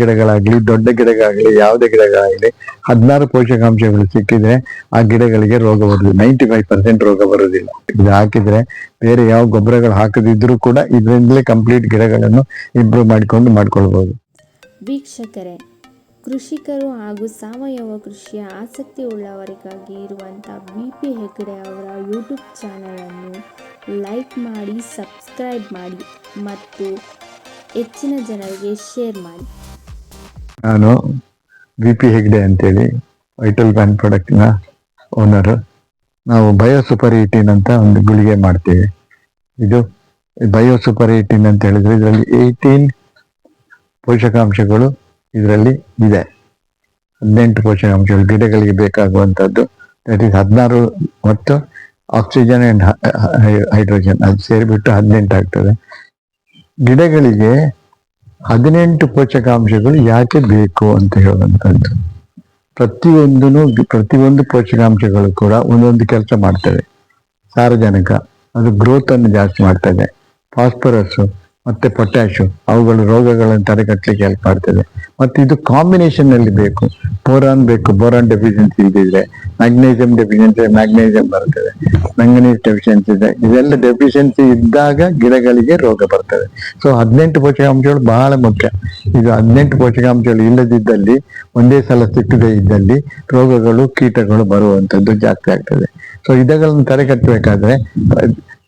ಗಿಡಗಳಾಗ್ಲಿ, ದೊಡ್ಡ ಗಿಡಗಳಾಗ್ಲಿ, ಯಾವುದೇ ಗಿಡಗಳಾಗ್ಲಿ ಹದಿನಾರು ಪೋಷಕಾಂಶಗಳು ಸಿಕ್ಕಿದ್ರೆ ಆ ಗಿಡಗಳಿಗೆ ರೋಗ ಬರುದಿಲ್ಲ. ನೈಂಟಿ ಫೈವ್ ಪರ್ಸೆಂಟ್ ರೋಗ ಬರುವುದಿಲ್ಲ ಇದು ಹಾಕಿದ್ರೆ ಬೇರೆ ಯಾವ ಗೊಬ್ಬರಗಳು ಹಾಕದಿದ್ರೂ ಕೂಡ ಇದರಿಂದಲೇ ಕಂಪ್ಲೀಟ್ ಗಿಡಗಳನ್ನು ಇಂಪ್ರೂವ್ ಮಾಡಿಕೊಂಡು ಮಾಡ್ಕೊಳ್ಬಹುದು ವೀಕ್ಷಕರೇ, ಕೃಷಿಕರು ಹಾಗೂ ಸಾವಯವ ಕೃಷಿಯ ಆಸಕ್ತಿ ಉಳ್ಳವರಿಗಾಗಿ ಇರುವಂಥ ಬಿ ಪಿ ಹೆಗ್ಡೆ ಅವರ ಯೂಟ್ಯೂಬ್ ಚಾನಲನ್ನು ಲೈಕ್ ಮಾಡಿ, ಸಬ್ಸ್ಕ್ರೈಬ್ ಮಾಡಿ ಮತ್ತು ಹೆಚ್ಚಿನ ಜನರಿಗೆ ಶೇರ್ ಮಾಡಿ. ನಾನು ವಿ ಪಿ ಹೆಗ್ಡೆ ಅಂತೇಳಿ ವೈಟಲ್ ಬ್ಯಾನ್ ಪ್ರಾಡಕ್ಟ್ನ ಓನರು ನಾವು ಬಯೋ ಸೂಪರ್ ಏಯ್ಟೀನ್ ಅಂತ ಒಂದು ಗುಳಿಗೆ ಮಾಡ್ತೀವಿ. ಇದು ಬಯೋ ಸೂಪರ್ ಏಯ್ಟೀನ್ ಅಂತ ಹೇಳಿದ್ರೆ ಇದರಲ್ಲಿ ಏಯ್ಟೀನ್ ಪೋಷಕಾಂಶಗಳು ಇದರಲ್ಲಿ ಇದೆ. ಹದಿನೆಂಟು ಪೋಷಕಾಂಶಗಳು, ಗಿಡಗಳಿಗೆ ಬೇಕಾಗುವಂಥದ್ದು. ದಟ್ ಈಸ್ ಹದಿನಾರು ಮತ್ತು ಆಕ್ಸಿಜನ್ ಅಂಡ್ ಹೈಡ್ರೋಜನ್ ಅದು ಸೇರಿಬಿಟ್ಟು ಹದಿನೆಂಟು ಆಗ್ತದೆ. ಗಿಡಗಳಿಗೆ ಹದಿನೆಂಟು ಪೋಷಕಾಂಶಗಳು ಯಾಕೆ ಬೇಕು ಅಂತ ಹೇಳುವಂಥದ್ದು. ಪ್ರತಿಯೊಂದೂ ಪ್ರತಿಯೊಂದು ಪೋಷಕಾಂಶಗಳು ಕೂಡ ಒಂದೊಂದು ಕೆಲಸ ಮಾಡ್ತವೆ. ಸಾರಜನಕ, ಅದು ಗ್ರೋತ್ ಅನ್ನು ಜಾಸ್ತಿ ಮಾಡ್ತದೆ. ಫಾಸ್ಫರಸ್ ಮತ್ತೆ ಪೊಟ್ಯಾಶು ಅವುಗಳು ರೋಗಗಳನ್ನು ತಡೆಗಟ್ಟಲಿಕ್ಕೆ ಹೆಲ್ಪ್ ಮಾಡ್ತದೆ. ಮತ್ತೆ ಇದು ಕಾಂಬಿನೇಷನ್ನಲ್ಲಿ ಬೇಕು. ಬೋರಾನ್ ಬೇಕು ಬೋರಾನ್ ಡೆಫಿಷಿಯನ್ಸಿ ಇದ್ದಿದ್ರೆ ಮ್ಯಾಗ್ನೇಸಿಯಂ ಡೆಫಿಷಿಯನ್ಸಿ ಮ್ಯಾಗ್ನೇಸಿಯಂ ಬರ್ತದೆ. ಮ್ಯಾಂಗನೀಸ್ ಡೆಫಿಷಿಯನ್ಸಿ ಇದೆ. ಇದೆಲ್ಲ ಡೆಫಿಷಿಯನ್ಸಿ ಇದ್ದಾಗ ಗಿಡಗಳಿಗೆ ರೋಗ ಬರ್ತದೆ. ಸೊ ಹದಿನೆಂಟು ಪೋಷಕಾಂಶಗಳು ಬಹಳ ಮುಖ್ಯ. ಇದು ಹದಿನೆಂಟು ಪೋಷಕಾಂಶಗಳು ಇಲ್ಲದಿದ್ದಲ್ಲಿ, ಒಂದೇ ಸಲ ಸಿಕ್ಕದೇ ಇದ್ದಲ್ಲಿ ರೋಗಗಳು, ಕೀಟಗಳು ಬರುವಂತದ್ದು ಜಾಸ್ತಿ ಆಗ್ತದೆ. ಸೊ ಇದಗಳನ್ನು ತಡೆಗಟ್ಟಬೇಕಾದ್ರೆ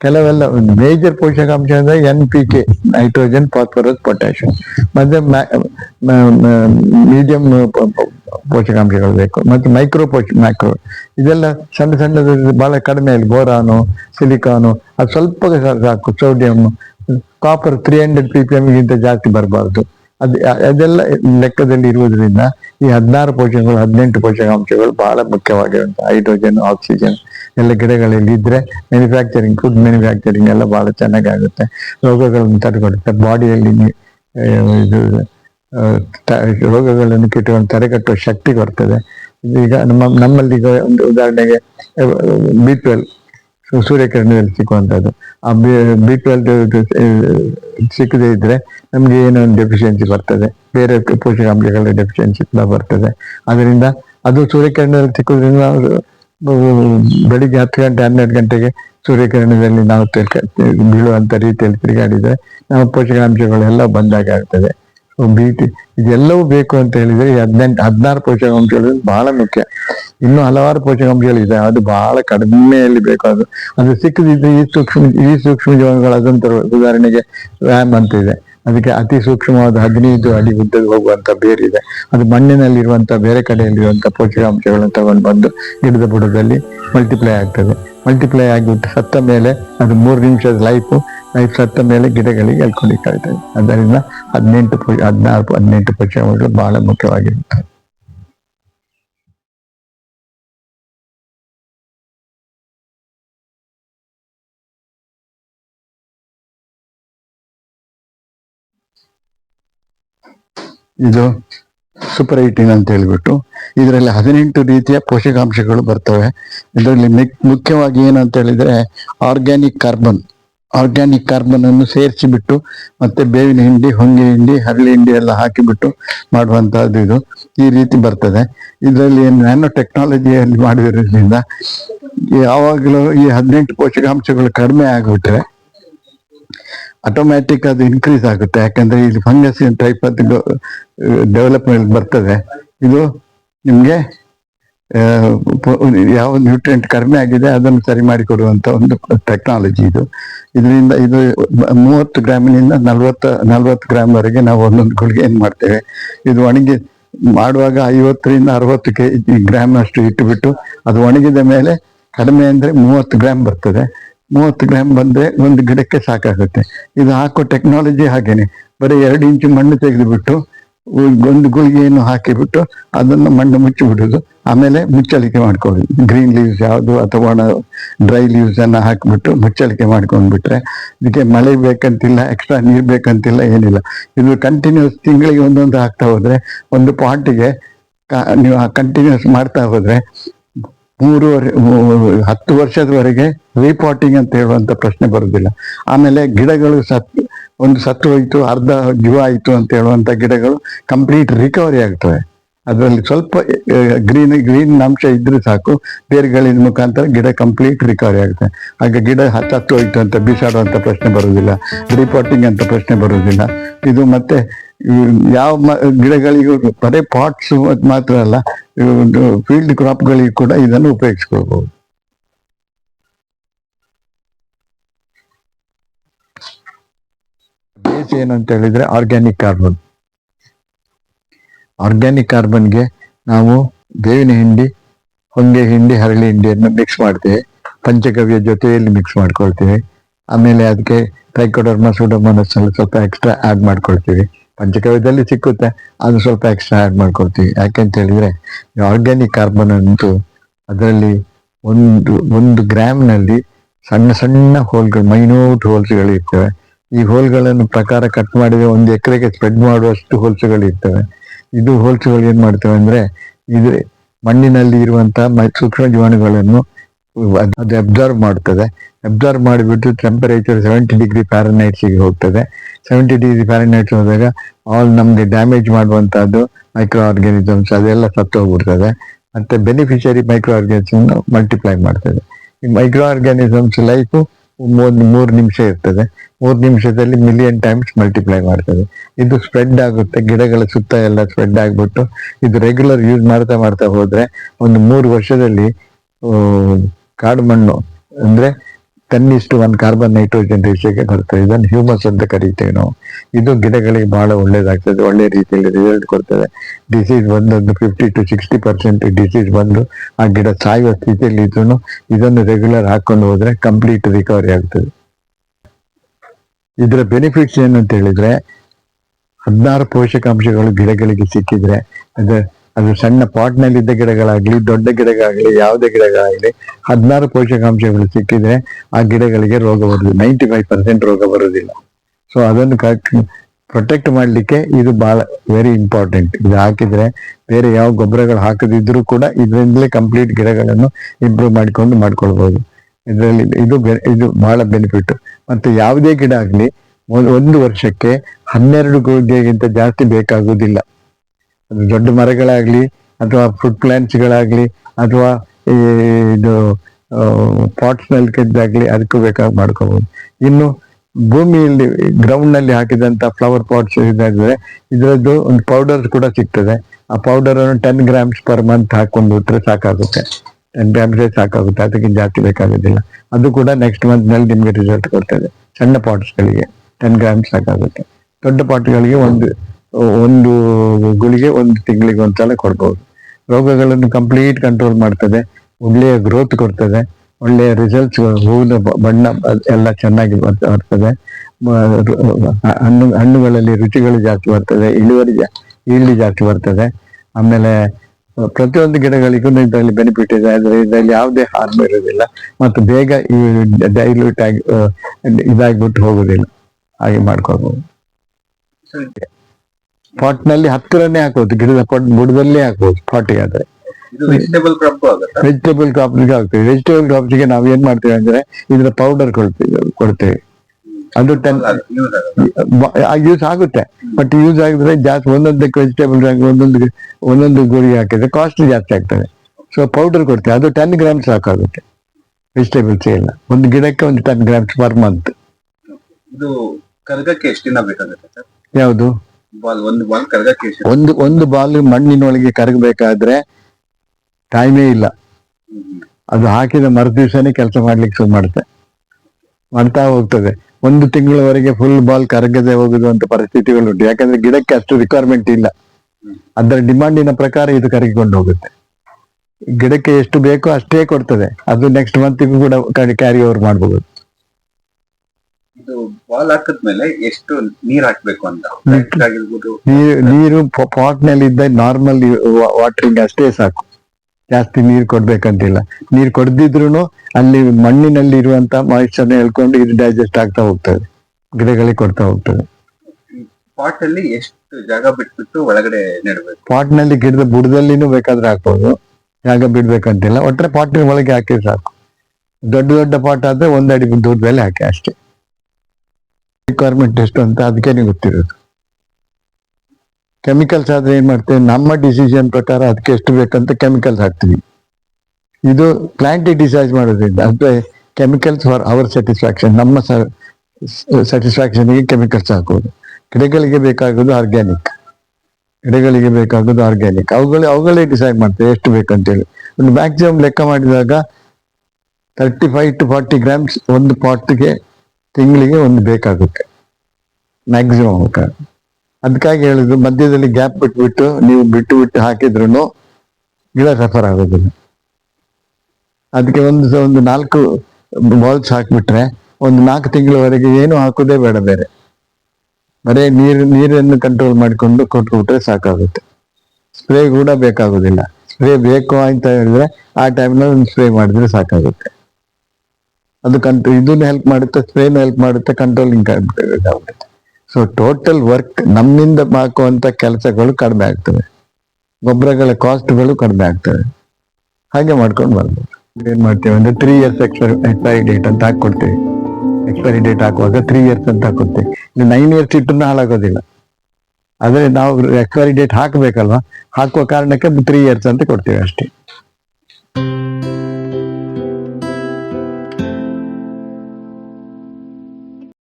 ಅಹ್, ಒಂದು ಮೇಜರ್ ಪೋಷಕಾಂಶ ಅಂದ್ರೆ N P K nitrogen phosphorus potassium ಮತ್ತೆ ಮೀಡಿಯಂ ಪೋಷಕಾಂಶಗಳು ಬೇಕು. ಮತ್ತೆ ಮೈಕ್ರೋ ಪೋಷ ಮ್ಯಾಕ್ರೋ ಇದೆಲ್ಲ ಸಣ್ಣ ಸಣ್ಣದ ಬಹಳ ಕಡಿಮೆ ಇಲ್ಲಿ ಬೋರಾನು ಸಿಲಿಕಾನು ಅದು ಸ್ವಲ್ಪ ಸಾಕು sodium copper three hundred P P ಎಮ್ಗಿಂತ ಜಾಸ್ತಿ ಬರಬಾರ್ದು. ಅದು ಅದೆಲ್ಲ ಲೆಕ್ಕದಲ್ಲಿ ಇರುವುದರಿಂದ ಈ ಹದಿನಾರು ಪೋಷಕಗಳು ಹದಿನೆಂಟು ಪೋಷಕಾಂಶಗಳು ಬಹಳ ಮುಖ್ಯವಾಗಿರುವಂತಹ ಹೈಡ್ರೋಜನ್ ಆಕ್ಸಿಜನ್ ಎಲ್ಲ ಗಿಡಗಳಲ್ಲಿ ಇದ್ರೆ ಮ್ಯಾನುಫ್ಯಾಕ್ಚರಿಂಗ್ ಫುಡ್ ಮ್ಯಾನುಫ್ಯಾಕ್ಚರಿಂಗ್ ಎಲ್ಲ ಬಹಳ ಚೆನ್ನಾಗಿ ಆಗುತ್ತೆ ರೋಗಗಳನ್ನು ತಡೆಗಟ್ಟುತ್ತೆ. ಬಾಡಿಯಲ್ಲಿ ಇದು ರೋಗಗಳನ್ನು ಕೀಟಗಳನ್ನು ತಡೆಗಟ್ಟುವ ಶಕ್ತಿ ಬರ್ತದೆ. ಈಗ ನಮ್ಮ, ನಮ್ಮಲ್ಲಿ ಈಗ ಒಂದು ಉದಾಹರಣೆಗೆ ಬಿ ಟ್ವೆಲ್ ಸೂರ್ಯಕಿರಣದಲ್ಲಿ ಸಿಕ್ಕುವಂಥದ್ದು. ಆ ಬಿ ಟ್ವೆಲ್ ಸಿಕ್ಕದೇ ಇದ್ರೆ ನಮ್ಗೆ ಏನೋ ಒಂದು ಡೆಫಿಷಿಯನ್ಸಿ ಬರ್ತದೆ. ಬೇರೆ ಪೋಷಕಾಂಶಗಳ ಡೆಫಿಷಿಯನ್ಸಿ ಕೂಡ ಬರ್ತದೆ. ಅದರಿಂದ ಅದು ಸೂರ್ಯಕಿರಣದಲ್ಲಿ ಸಿಕ್ಕೋದ್ರಿಂದ ಬೆಳಿಗ್ಗೆ ಹತ್ತು ಗಂಟೆ, ಹನ್ನೆರಡು ಗಂಟೆಗೆ ಸೂರ್ಯಕಿರಣದಲ್ಲಿ ನಾವು ತಿರ್ಗ- ಬೀಳುವಂತ ರೀತಿಯಲ್ಲಿ ತಿರುಗಾಡಿದ್ರೆ ನಮ್ಮ ಪೋಷಕಾಂಶಗಳೆಲ್ಲ ಬಂದಾಗ ಆಗ್ತದೆ. ಬೀಟಿ ಇದೆಲ್ಲವೂ ಬೇಕು ಅಂತ ಹೇಳಿದ್ರೆ ಹದಿನೆಂಟು, ಹದಿನಾರು ಪೋಷಕಾಂಶಗಳು ಬಹಳ ಮುಖ್ಯ. ಇನ್ನು ಹಲವಾರು ಪೋಷಕಾಂಶಗಳು ಇದೆ ಅದು ಬಹಳ ಕಡಿಮೆಯಲ್ಲಿ ಬೇಕು. ಅದು ಅದು ಸಿಕ್ಕದಿದ್ರೆ ಈ ಸೂಕ್ಷ್ಮ ಈ ಸೂಕ್ಷ್ಮ ಜೀವನಗಳು ಅದಂತರ ಉದಾಹರಣೆಗೆ ವ್ಯಾಮ್ ಅಂತ ಇದೆ. ಅದಕ್ಕೆ ಅತಿ ಸೂಕ್ಷ್ಮವಾದ ಹದಿನೈದು ಅಡಿ ಉದ್ದದ ಹೋಗುವಂತ ಬೇರಿದೆ ಅದು ಮಣ್ಣಿನಲ್ಲಿರುವಂತ ಬೇರೆ ಕಡೆಯಲ್ಲಿರುವಂತ ಪೋಷಕಾಂಶಗಳನ್ನು ತಗೊಂಡು ಬಂದು ಗಿಡದ ಬುಡದಲ್ಲಿ ಮಲ್ಟಿಪ್ಲೈ ಆಗ್ತದೆ. ಮಲ್ಟಿಪ್ಲೈ ಆಗಿ ಸತ್ತ ಮೇಲೆ ಅದು ಮೂರು ನಿಮಿಷದ ಲೈಫು ಲೈಫ್ ಸತ್ತ ಮೇಲೆ ಗಿಡಗಳಿಗೆ ಎಲ್ಕೊಂಡಿರ್ತಾ ಇರ್ತದೆ. ಅದರಿಂದ ಹದಿನೆಂಟು ಹದಿನಾರು, ಹದಿನೆಂಟು ಪೋಷಕಾಂಶಗಳು ಬಹಳ ಮುಖ್ಯವಾಗಿರುತ್ತವೆ. ಇದು ಸೂಪರ್ ಏಯ್ಟೀನ್ ಅಂತ ಹೇಳ್ಬಿಟ್ಟು ಇದರಲ್ಲಿ ಹದಿನೆಂಟು ರೀತಿಯ ಪೋಷಕಾಂಶಗಳು ಬರ್ತವೆ. ಇದರಲ್ಲಿ ಮುಖ್ಯವಾಗಿ ಏನಂತ ಹೇಳಿದ್ರೆ ಆರ್ಗ್ಯಾನಿಕ್ ಕಾರ್ಬನ್ ಆರ್ಗ್ಯಾನಿಕ್ ಕಾರ್ಬನ್ ಅನ್ನು ಸೇರಿಸಿಬಿಟ್ಟು ಮತ್ತೆ ಬೇವಿನ ಹಿಂಡಿ, ಹೊಂಗೆ ಹಿಂಡಿ, ಹರಳಿ ಹಿಂಡಿ ಎಲ್ಲ ಹಾಕಿಬಿಟ್ಟು ಮಾಡುವಂತಹದ್ದು ಇದು. ಈ ರೀತಿ ಬರ್ತದೆ. ಇದರಲ್ಲಿ ನ್ಯಾನೋ ಟೆಕ್ನಾಲಜಿಯಲ್ಲಿ ಮಾಡಿರೋದ್ರಿಂದ ಯಾವಾಗಲೂ ಈ ಹದಿನೆಂಟು ಪೋಷಕಾಂಶಗಳು ಕಡಿಮೆ ಆಗಿಬಿಟ್ರೆ ಆಟೋಮ್ಯಾಟಿಕ್ ಅದು ಇನ್ಕ್ರೀಸ್ ಆಗುತ್ತೆ. ಯಾಕಂದ್ರೆ ಇಲ್ಲಿ ಫಂಗಸ್ ಟೈಪ್ ಅದು ಡೆವಲಪ್ಮೆಂಟ್ ಬರ್ತದೆ. ಇದು ನಿಮಗೆ ಯಾವ ನ್ಯೂಟ್ರಿಯೆಂಟ್ ಕಡಿಮೆ ಆಗಿದೆ ಅದನ್ನು ಸರಿ ಮಾಡಿಕೊಡುವಂತ ಒಂದು ಟೆಕ್ನಾಲಜಿ ಇದು. ಇದರಿಂದ ಇದು ಮೂವತ್ತು ಗ್ರಾಮಿನಿಂದ ನಲ್ವತ್ತು ನಲ್ವತ್ತು ಗ್ರಾಮ್ ವರೆಗೆ ನಾವು ಒಂದೊಂದು ಗುಳಿಗೆಯನ್ನು ಮಾಡ್ತೇವೆ? ಇದು ಒಣಗಿ ಮಾಡುವಾಗ ಐವತ್ತರಿಂದ ಅರವತ್ತು ಕೆ, ಗ್ರಾಮ್ ಅಷ್ಟು ಇಟ್ಟುಬಿಟ್ಟು ಅದು ಒಣಗಿದ ಮೇಲೆ ಕಡಿಮೆ ಅಂದ್ರೆ ಮೂವತ್ತು ಗ್ರಾಮ್ ಬರ್ತದೆ. ಮೂವತ್ತು ಗ್ರಾಮ್ ಬಂದ್ರೆ ಒಂದು ಗಿಡಕ್ಕೆ ಸಾಕಾಗುತ್ತೆ. ಇದು ಹಾಕೋ ಟೆಕ್ನಾಲಜಿ ಹಾಗೇನೆ. ಬರೀ ಎರಡು ಇಂಚು ಮಣ್ಣು ತೆಗೆದುಬಿಟ್ಟು ಒಂದು ಗುಳಿಗೆಯನ್ನು ಹಾಕಿಬಿಟ್ಟು ಅದನ್ನು ಮಣ್ಣು ಮುಚ್ಚಿ ಬಿಡುದು ಆಮೇಲೆ ಮುಚ್ಚಳಿಕೆ ಮಾಡ್ಕೊಳ್ಳಿ ಗ್ರೀನ್ ಲೀವ್ಸ್ ಯಾವುದು ಅಥವಾ ಒಣ ಡ್ರೈ ಲೀವ್ಸ್ ಅನ್ನ ಹಾಕಿಬಿಟ್ಟು ಮುಚ್ಚಳಿಕೆ ಮಾಡ್ಕೊಂಡ್ಬಿಟ್ರೆ ಇದಕ್ಕೆ ಮಳೆ ಬೇಕಂತಿಲ್ಲ ಎಕ್ಸ್ಟ್ರಾ ನೀರು ಬೇಕಂತಿಲ್ಲ, ಏನಿಲ್ಲ. ಇದು ಕಂಟಿನ್ಯೂಸ್ ತಿಂಗಳಿಗೆ ಒಂದೊಂದು ಹಾಕ್ತಾ ಹೋದ್ರೆ, ಒಂದು ಪಾಟಿಗೆ ನೀವು ಕಂಟಿನ್ಯೂಸ್ ಮಾಡ್ತಾ ಹೋದ್ರೆ ಮೂರುವರೆ, ಮೂ- ಹತ್ತು ವರ್ಷದವರೆಗೆ ರೀಪಾಟಿಂಗ್ ಅಂತ ಹೇಳುವಂತ ಪ್ರಶ್ನೆ ಬರುದಿಲ್ಲ. ಆಮೇಲೆ ಗಿಡಗಳು ಸತ್, ಒಂದು ಸತ್ತು ಹೋಯಿತು, ಅರ್ಧ ಜೀವ ಆಯ್ತು ಅಂತ ಹೇಳುವಂತ ಗಿಡಗಳು ಕಂಪ್ಲೀಟ್ ರಿಕವರಿ ಆಗ್ತವೆ. ಅದರಲ್ಲಿ ಸ್ವಲ್ಪ ಗ್ರೀನ್ ಗ್ರೀನ್ ಅಂಶ ಇದ್ರೆ ಸಾಕು. ಬೇರುಗಳಿನ ಮುಖಾಂತರ ಗಿಡ ಕಂಪ್ಲೀಟ್ ರಿಕವರಿ ಆಗುತ್ತೆ. ಹಾಗೆ ಗಿಡ ಹತ್ತತ್ತು ಹೋಯ್ತು ಅಂತ ಪ್ರಶ್ನೆ ಬರುವುದಿಲ್ಲ. ರಿಪೋರ್ಟಿಂಗ್ ಅಂತ ಪ್ರಶ್ನೆ ಬರುವುದಿಲ್ಲ. ಇದು ಮತ್ತೆ ಯಾವ ಗಿಡಗಳಿಗೂ ಬರೀ ಪಾಟ್ಸ್ ಮಾತ್ರ ಅಲ್ಲ ಫೀಲ್ಡ್ ಕ್ರಾಪ್ಗಳಿಗೂ ಕೂಡ ಇದನ್ನು ಉಪಯೋಗಿಸ್ಕೊಳ್ಬಹುದು ಬೇಸ್ ಏನು ಅಂತ ಹೇಳಿದ್ರೆ ಆರ್ಗ್ಯಾನಿಕ್ ಕಾರ್ಬನ್ ಆರ್ಗ್ಯಾನಿಕ್ ಕಾರ್ಬನ್ಗೆ ನಾವು ಬೇವಿನ ಹಿಂಡಿ, ಹೊಂಗೆ ಹಿಂಡಿ, ಹರಳಿ ಹಿಂಡಿಯನ್ನು ಮಿಕ್ಸ್ ಮಾಡ್ತೇವೆ. ಪಂಚಗವ್ಯ ಜೊತೆಯಲ್ಲಿ ಮಿಕ್ಸ್ ಮಾಡ್ಕೊಳ್ತೀವಿ. ಆಮೇಲೆ ಅದಕ್ಕೆ ಟ್ರೈಕೋಡರ್ಮ ಸೂಡೋಮನಸ್ಸಲ್ಲಿ ಸ್ವಲ್ಪ ಎಕ್ಸ್ಟ್ರಾ ಆ್ಯಡ್ ಮಾಡ್ಕೊಳ್ತೀವಿ. ಪಂಚಗವ್ಯದಲ್ಲಿ ಸಿಕ್ಕುತ್ತೆ ಅದು ಸ್ವಲ್ಪ ಎಕ್ಸ್ಟ್ರಾ ಆ್ಯಡ್ ಮಾಡ್ಕೊಳ್ತೀವಿ. ಯಾಕೆಂತ ಹೇಳಿದ್ರೆ ಆರ್ಗ್ಯಾನಿಕ್ ಕಾರ್ಬನ್ ಅಂತೂ ಅದರಲ್ಲಿ ಒಂದು ಒಂದು ಗ್ರಾಮ್ನಲ್ಲಿ ಸಣ್ಣ ಸಣ್ಣ ಹೋಲ್ಗಳು ಮೈನ್ಯೂಟ್ ಹೋಲ್ಸ್ಗಳು ಇರ್ತವೆ ಈ ಹೋಲ್ಗಳನ್ನು ಪ್ರಕಾರ ಕಟ್ ಮಾಡಿದರೆ ಒಂದು ಎಕರೆಗೆ ಸ್ಪ್ರೆಡ್ ಮಾಡುವಷ್ಟು ಹೋಲ್ಸ್ಗಳು ಇರ್ತವೆ ಇದು ಹೋಲ್ಚುಗಳು ಏನ್ ಮಾಡ್ತವೆ ಅಂದ್ರೆ, ಇದು ಮಣ್ಣಿನಲ್ಲಿ ಇರುವಂತಹ ಸೂಕ್ಷ್ಮ ಜೀವಾಣುಗಳನ್ನು ಅದು ಅಬ್ಸರ್ವ್ ಮಾಡ್ತದೆ. ಅಬ್ಸರ್ವ್ ಮಾಡಿಬಿಟ್ಟು ಟೆಂಪರೇಚರ್ ಸೆವೆಂಟಿ ಡಿಗ್ರಿ ಪ್ಯಾರನೈಟ್ಸಿಗೆ ಹೋಗ್ತದೆ. ಸೆವೆಂಟಿ ಡಿಗ್ರಿ ಪ್ಯಾರನೈಟ್ಸ್ ಹೋದಾಗ ಆಲ್ ನಮಗೆ ಡ್ಯಾಮೇಜ್ ಮಾಡುವಂಥದ್ದು ಮೈಕ್ರೋ ಆರ್ಗ್ಯಾನಿಸಮ್ಸ್ ಅದೆಲ್ಲ ಸತ್ತು ಹೋಗ್ಬಿಡ್ತದೆ. ಮತ್ತೆ ಬೆನಿಫಿಷರಿ ಮೈಕ್ರೋ ಆರ್ಗ್ಯಾನಿಸಮ್ ಮಲ್ಟಿಪ್ಲೈ ಮಾಡ್ತದೆ. ಈ ಮೈಕ್ರೋ ಆರ್ಗ್ಯಾನಿಸಮ್ಸ್ ಲೈಫ್ ಒಂದು ಮೂರು ನಿಮಿಷ ಇರ್ತದೆ. ಮೂರು ನಿಮಿಷದಲ್ಲಿ ಮಿಲಿಯನ್ ಟೈಮ್ಸ್ ಮಲ್ಟಿಪ್ಲೈ ಮಾಡ್ತದೆ. ಇದು ಸ್ಪ್ರೆಡ್ ಆಗುತ್ತೆ. ಗಿಡಗಳ ಸುತ್ತ ಎಲ್ಲ ಸ್ಪ್ರೆಡ್ ಆಗಿಬಿಟ್ಟು ಇದು ರೆಗ್ಯುಲರ್ ಯೂಸ್ ಮಾಡ್ತಾ ಮಾಡ್ತಾ ಹೋದ್ರೆ ಒಂದು ಮೂರು ವರ್ಷದಲ್ಲಿ ಕಾಡು ಮಣ್ಣು ಅಂದ್ರೆ ಟೆನ್ನಿಷ್ಟು ಒಂದು ಕಾರ್ಬನ್ ನೈಟ್ರೋಜನ್ ರೇಷಿಯೋಗೆ ಬರ್ತದೆ ಇದನ್ನು ಹ್ಯೂಮಸ್ ಅಂತ ಕರಿತೇವೆ ನಾವು. ಇದು ಗಿಡಗಳಿಗೆ ಬಹಳ ಒಳ್ಳೇದಾಗ್ತದೆ, ಒಳ್ಳೆ ರೀತಿಯಲ್ಲಿ ರಿಸಲ್ಟ್ ಕೊಡ್ತದೆ. Disease ಬಂದೊಂದು fifty to sixty percent disease ಬಂದು ಆ ಗಿಡ ಸಾಯುವ ಸ್ಥಿತಿಯಲ್ಲಿ ಇದ್ರೂ ಇದನ್ನು ರೆಗ್ಯುಲರ್ ಹಾಕೊಂಡು ಹೋದ್ರೆ ಕಂಪ್ಲೀಟ್ ರಿಕವರಿ ಆಗ್ತದೆ. ಇದರ ಬೆನಿಫಿಟ್ಸ್ ಏನು ಅಂತ ಹೇಳಿದ್ರೆ, ಹದಿನಾರು ಪೋಷಕಾಂಶಗಳು ಗಿಡಗಳಿಗೆ ಸಿಕ್ಕಿದ್ರೆ, ಅದು ಅದು ಸಣ್ಣ ಪಾಟ್ನಲ್ಲಿದ್ದ ಗಿಡಗಳಾಗ್ಲಿ, ದೊಡ್ಡ ಗಿಡಗಳಾಗ್ಲಿ, ಯಾವುದೇ ಗಿಡಗಳಾಗ್ಲಿ ಹದಿನಾರು ಪೋಷಕಾಂಶಗಳು ಸಿಕ್ಕಿದ್ರೆ ಆ ಗಿಡಗಳಿಗೆ ರೋಗ ಬರುದಿಲ್ಲ. ನೈಂಟಿ ಫೈವ್ ಪರ್ಸೆಂಟ್ ರೋಗ ಬರುವುದಿಲ್ಲ ಸೊ ಅದನ್ನು ಪ್ರೊಟೆಕ್ಟ್ ಮಾಡಲಿಕ್ಕೆ ಇದು ಬಹಳ ವೆರಿ ಇಂಪಾರ್ಟೆಂಟ್ ಇದು ಹಾಕಿದ್ರೆ ಬೇರೆ ಯಾವ ಗೊಬ್ಬರಗಳು ಹಾಕದಿದ್ರು ಕೂಡ ಇದರಿಂದಲೇ ಕಂಪ್ಲೀಟ್ ಗಿಡಗಳನ್ನು ಇಂಪ್ರೂವ್ ಮಾಡಿಕೊಂಡು ಮಾಡ್ಕೊಳ್ಬಹುದು ಇದರಲ್ಲಿ ಇದು ಇದು ಬಹಳ ಬೆನಿಫಿಟ್ ಮತ್ತು ಯಾವುದೇ ಗಿಡ ಆಗಲಿ, ಒಂದು ವರ್ಷಕ್ಕೆ ಹನ್ನೆರಡು ಗೋಧಿಗಿಂತ ಜಾಸ್ತಿ ಬೇಕಾಗುವುದಿಲ್ಲ ದೊಡ್ಡ ಮರಗಳಾಗ್ಲಿ ಅಥವಾ ಫುಡ್ ಪ್ಲಾಂಟ್ಸ್ಗಳಾಗ್ಲಿ ಅಥವಾ ಈ ಇದು ಪಾಟ್ಸ್ನಲ್ಲಿ ಕದ್ದಾಗಲಿ ಅದಕ್ಕೂ ಬೇಕಾಗಿ ಮಾಡ್ಕೋಬಹುದು ಇನ್ನು ಭೂಮಿಯಲ್ಲಿ ಗ್ರೌಂಡ್ನಲ್ಲಿ ಹಾಕಿದಂತ ಫ್ಲವರ್ ಪಾಟ್ಸ್ ಇದಾದ್ರೆ ಇದರದ್ದು ಒಂದು ಪೌಡರ್ ಕೂಡ ಸಿಗ್ತದೆ. ಆ ಪೌಡರ್ ಅನ್ನು ಟೆನ್ ಗ್ರಾಮ್ಸ್ ಪರ್ ಮಂತ್ ಹಾಕೊಂಡು ಬಿಟ್ರೆ ಸಾಕಾಗುತ್ತೆ. ಟೆನ್ ಗ್ರಾಮ್ಸ್ ಸಾಕಾಗುತ್ತೆ ಅದಕ್ಕಿಂತ ಜಾಸ್ತಿ ಬೇಕಾಗೋದಿಲ್ಲ. ಅದು ಕೂಡ ನೆಕ್ಸ್ಟ್ ಮಂತ್ನಲ್ಲಿ ನಿಮ್ಗೆ ರಿಸಲ್ಟ್ ಕೊಡ್ತದೆ. ಸಣ್ಣ ಪಾಟ್ಸ್ ಗಳಿಗೆ ಟೆನ್ ಗ್ರಾಮ್ಸ್ ಸಾಕಾಗುತ್ತೆ. ದೊಡ್ಡ ಪಾಟ್ಗಳಿಗೆ ಒಂದು ಒಂದು ಗುಳಿಗೆ ಒಂದು ತಿಂಗಳಿಗೆ ಒಂದ್ಸಲ ಕೊಡ್ಬೋದು. ರೋಗಗಳನ್ನು ಕಂಪ್ಲೀಟ್ ಕಂಟ್ರೋಲ್ ಮಾಡ್ತದೆ. ಒಳ್ಳೆಯ ಗ್ರೋತ್ ಕೊಡ್ತದೆ. ಒಳ್ಳೆಯ ರಿಸಲ್ಟ್ಸ್ ಹೂವಿನ ಬಣ್ಣ ಎಲ್ಲ ಚೆನ್ನಾಗಿ ಬರ್ತ- ಬರ್ತದೆ. ಹಣ್ಣು, ಹಣ್ಣುಗಳಲ್ಲಿ ರುಚಿಗಳು ಜಾಸ್ತಿ ಬರ್ತದೆ. ಇಳುವರಿ ಇಳಿ ಜಾಸ್ತಿ ಬರ್ತದೆ. ಆಮೇಲೆ ಪ್ರತಿಯೊಂದು ಗಿಡಗಳಿಗೂ ಇದರಲ್ಲಿ ಬೆನಿಫಿಟ್ ಇದೆ. ಆದರೆ ಇದರಲ್ಲಿ ಯಾವುದೇ ಹಾರ್ಮ್ ಇರೋದಿಲ್ಲ ಮತ್ತು ಬೇಗ ಡೈಲ್ಯೂಟ್ ಆಗಿ ಇದಾಗ್ಬಿಟ್ಟು ಹೋಗುದಿಲ್ಲ ಹಾಗೆ ಮಾಡ್ಕೊಳ್ಬಹುದು ಪಾಟ್ನಲ್ಲಿ ಹತ್ತಿರನೇ ಹಾಕೋದು ಗಿಡದ ಪಾಟ್ ಬುಡದಲ್ಲೇ ಹಾಕೋದು ಪಾಟಿಗೆ ಆದ್ರೆ. ವೆಜಿಟೇಬಲ್ ಕ್ರಾಪ್ ವೆಜಿಟೇಬಲ್ ಹಾಕ್ತೇವೆ. ವೆಜಿಟೇಬಲ್ಗೆ ನಾವು ಏನ್ ಮಾಡ್ತೇವೆ ಅಂದ್ರೆ ಇದ್ರ ಪೌಡರ್ ಕೊಡ್ತೇವೆ ಕೊಡ್ತೇವೆ. ಅದು ಟೆನ್ ಯೂಸ್ ಆಗುತ್ತೆ? ಬಟ್ ಯೂಸ್ ಆಗಿದ್ರೆ ಜಾಸ್ತಿ ಒಂದೊಂದಕ್ಕೆ ವೆಜಿಟೇಬಲ್ ಒಂದೊಂದು ಒಂದೊಂದು ಗುರಿ ಹಾಕಿದ್ರೆ ಕಾಸ್ಟ್ ಜಾಸ್ತಿ ಆಗ್ತದೆ. ಸೊ ಪೌಡರ್ ಕೊಡ್ತೇವೆ. ಅದು ಟೆನ್ ಗ್ರಾಮ್ಸ್ ಸಾಕಾಗುತ್ತೆ. ವೆಜಿಟೇಬಲ್ಸ್ ಎಲ್ಲ. ಒಂದು ಗಿಡಕ್ಕೆ ಒಂದು ಟೆನ್ ಗ್ರಾಮ್ಸ್ ಪರ್ ಮಂತ್ ಇದು ಕರ್ಗಕ್ಕೆ ಎಷ್ಟು ದಿನ ಬೇಕಾಗುತ್ತೆ ಯಾವುದು? ಒಂದು ಒಂದು ಒಂದು ಬಾಲ್ ಮಣ್ಣಿನೊಳಗೆ ಕರಗಬೇಕಾದ್ರೆ ಟೈಮೇ ಇಲ್ಲ. ಅದು ಹಾಕಿದ ಮರುದಿವಸನೇ ಕೆಲಸ ಮಾಡ್ಲಿಕ್ಕೆ ಶುರು ಮಾಡುತ್ತೆ. ಮಾಡ್ತಾ ಹೋಗ್ತದೆ. ಒಂದು ತಿಂಗಳವರೆಗೆ ಫುಲ್ ಬಾಲ್ ಕರಗದೆ ಹೋಗುದು ಅಂತ ಪರಿಸ್ಥಿತಿಗಳುಂಟು ಯಾಕಂದ್ರೆ ಗಿಡಕ್ಕೆ ಅಷ್ಟು ರಿಕ್ವೈರ್ಮೆಂಟ್ ಇಲ್ಲ. ಅದರ ಡಿಮಾಂಡಿನ ಪ್ರಕಾರ ಇದು ಕರಗಿಕೊಂಡು ಹೋಗುತ್ತೆ. ಗಿಡಕ್ಕೆ ಎಷ್ಟು ಬೇಕೋ ಅಷ್ಟೇ ಕೊಡ್ತದೆ. ಅದು ನೆಕ್ಸ್ಟ್ ಮಂತಿಗೂ ಕೂಡ ಕ್ಯಾರಿ ಓವರ್ ಮಾಡಬಹುದು ಇದು ಬಾಲ್ ಹಾಕಿದ್ಮೇಲೆ ಎಷ್ಟು ನೀರ್ ಹಾಕ್ಬೇಕು ಅಂತ? ಆಗಿರ್ಬೋದು. ನೀರು ಪಾಟ್ನಲ್ಲಿ ಇದ್ದ ನಾರ್ಮಲ್ ವಾಟರಿಂಗ್ ಅಷ್ಟೇ ಸಾಕು. ಜಾಸ್ತಿ ನೀರು ಕೊಡ್ಬೇಕಂತಿಲ್ಲ. ನೀರು ಕೊಡದಿದ್ರು ಅಲ್ಲಿ ಮಣ್ಣಿನಲ್ಲಿ ಇರುವಂತ ಮಾಯಿಶ್ಚರ್ನ ಹೇಳ್ಕೊಂಡು ಇದು ಡೈಜೆಸ್ಟ್ ಆಗ್ತಾ ಹೋಗ್ತದೆ. ಗಿಡಗಳಿಗೆ ಕೊಡ್ತಾ ಹೋಗ್ತದೆ. ಪಾಟ್ ಅಲ್ಲಿ ಎಷ್ಟು ಜಾಗ ಬಿಟ್ಬಿಟ್ಟು ಒಳಗಡೆ ನೆಡಬೇಕು? ಪಾಟ್ನಲ್ಲಿ ಗಿಡದ ಬುಡದಲ್ಲಿನೂ ಬೇಕಾದ್ರೆ ಹಾಕ್ಬೋದು. ಜಾಗ ಬಿಡ್ಬೇಕಂತಿಲ್ಲ. ಒಟ್ಟರೆ ಪಾಟ್ ಒಳಗೆ ಹಾಕಿ ಸಾಕು. ದೊಡ್ಡ ದೊಡ್ಡ ಪಾಟ್ ಆದ್ರೆ ಒಂದಡಿ ಅಡಿ ದೂರದಲ್ಲಿ ಹಾಕಿ ಅಷ್ಟೇ. ರಿಕ್ವೈರ್ಮೆಂಟ್ ಎಷ್ಟು ಅಂತ ಅದಕ್ಕೇನೆ ಗೊತ್ತಿರೋದು. ಕೆಮಿಕಲ್ಸ್ ಆದ್ರೆ ಏನು ಮಾಡ್ತೇವೆ? ನಮ್ಮ ಡಿಸಿಷನ್ ಪ್ರಕಾರ ಅದಕ್ಕೆ ಎಷ್ಟು ಬೇಕಂತ ಕೆಮಿಕಲ್ಸ್ ಹಾಕ್ತೀವಿ. ಇದು ಪ್ಲಾಂಟ್ ಡಿಸೈಡ್ ಮಾಡೋದ್ರಿಂದ, ಅಂದ್ರೆ ಕೆಮಿಕಲ್ಸ್ ಫಾರ್ ಅವರ್ ಸ್ಯಾಟಿಸ್ಫ್ಯಾಕ್ಷನ್ ನಮ್ಮ ಸ್ಯಾಟಿಸ್ಫ್ಯಾಕ್ಷನ್ಗೆ ಕೆಮಿಕಲ್ಸ್ ಹಾಕೋದು. ಗಿಡಗಳಿಗೆ ಬೇಕಾಗೋದು ಆರ್ಗ್ಯಾನಿಕ್ ಗಿಡಗಳಿಗೆ ಬೇಕಾಗೋದು ಆರ್ಗ್ಯಾನಿಕ್ ಅವುಗಳು, ಅವುಗಳೇ ಡಿಸೈಡ್ ಮಾಡ್ತೇವೆ ಎಷ್ಟು ಬೇಕಂತೇಳಿ. ಒಂದು ಮ್ಯಾಕ್ಸಿಮಮ್ ಲೆಕ್ಕ ಮಾಡಿದಾಗ thirty five to forty grams ಒಂದು ಪಾಟ್ಗೆ ತಿಂಗಳಿಗೆ ಒಂದು ಬೇಕಾಗುತ್ತೆ. ಮ್ಯಾಕ್ಸಿಮಮ್ ಅದಕ್ಕಾಗಿ ಹೇಳಿದ್ರು ಮಧ್ಯದಲ್ಲಿ ಗ್ಯಾಪ್ ಬಿಟ್ಬಿಟ್ಟು, ನೀವು ಬಿಟ್ಟು ಬಿಟ್ಟು ಹಾಕಿದ್ರು ಗಿಡ ಸಫರ್ ಆಗೋದಿಲ್ಲ. ಅದಕ್ಕೆ ಒಂದು ಒಂದು ನಾಲ್ಕು ಬಾಲ್ಸ್ ಹಾಕಿಬಿಟ್ರೆ, ಒಂದು ನಾಲ್ಕು ತಿಂಗಳವರೆಗೆ ಏನು ಹಾಕೋದೇ ಬೇಡ ಬೇರೆ. ಬರೇ ನೀರು, ನೀರನ್ನು ಕಂಟ್ರೋಲ್ ಮಾಡಿಕೊಂಡು ಕೊಟ್ಬಿಟ್ರೆ ಸಾಕಾಗುತ್ತೆ. ಸ್ಪ್ರೇ ಕೂಡ ಬೇಕಾಗೋದಿಲ್ಲ. ಸ್ಪ್ರೇ ಬೇಕು ಅಂತ ಹೇಳಿದ್ರೆ, ಆ ಟೈಮ್ನಲ್ಲಿ ಒಂದು ಸ್ಪ್ರೇ ಮಾಡಿದ್ರೆ ಸಾಕಾಗುತ್ತೆ. ಅದು ಕಂಟ್ರೋ ಇದನ್ನ ಹೆಲ್ಪ್ ಮಾಡುತ್ತೆ ಸ್ಪ್ರೇನು ಹೆಲ್ಪ್ ಮಾಡುತ್ತೆ ಕಂಟ್ರೋಲಿಂಗ್ ಆಗುತ್ತೆ. ಸೊ ಟೋಟಲ್ ವರ್ಕ್ ನಮ್ಮಿಂದ ಹಾಕುವಂತ ಕೆಲಸಗಳು ಕಡಿಮೆ ಆಗ್ತವೆ. ಗೊಬ್ಬರಗಳ ಕಾಸ್ಟ್ಗಳು ಕಡಿಮೆ ಆಗ್ತವೆ. ಹಾಗೆ ಮಾಡ್ಕೊಂಡು ಬರ್ಬೋದು. ಏನ್ ಮಾಡ್ತೀವಿ ಅಂದ್ರೆ ತ್ರೀ ಇಯರ್ಸ್ ಎಕ್ಸ್ಪೈರಿ ಡೇಟ್ ಅಂತ ಹಾಕೊಡ್ತೇವೆ ಎಕ್ಸ್ಪೈರಿ ಡೇಟ್ ಹಾಕುವಾಗ ತ್ರೀ ಇಯರ್ಸ್ ಅಂತ ಹಾಕೊಡ್ತೀವಿ ನೈನ್ ಇಯರ್ಸ್ ಇಟ್ಟು ಹಾಳಾಗೋದಿಲ್ಲ. ಆದ್ರೆ ನಾವು ಎಕ್ಸ್ಪೈರಿ ಡೇಟ್ ಹಾಕಬೇಕಲ್ವಾ? ಹಾಕುವ ಕಾರಣಕ್ಕೆ ತ್ರೀ ಇಯರ್ಸ್ ಅಂತ ಕೊಡ್ತೀವಿ ಅಷ್ಟೇ.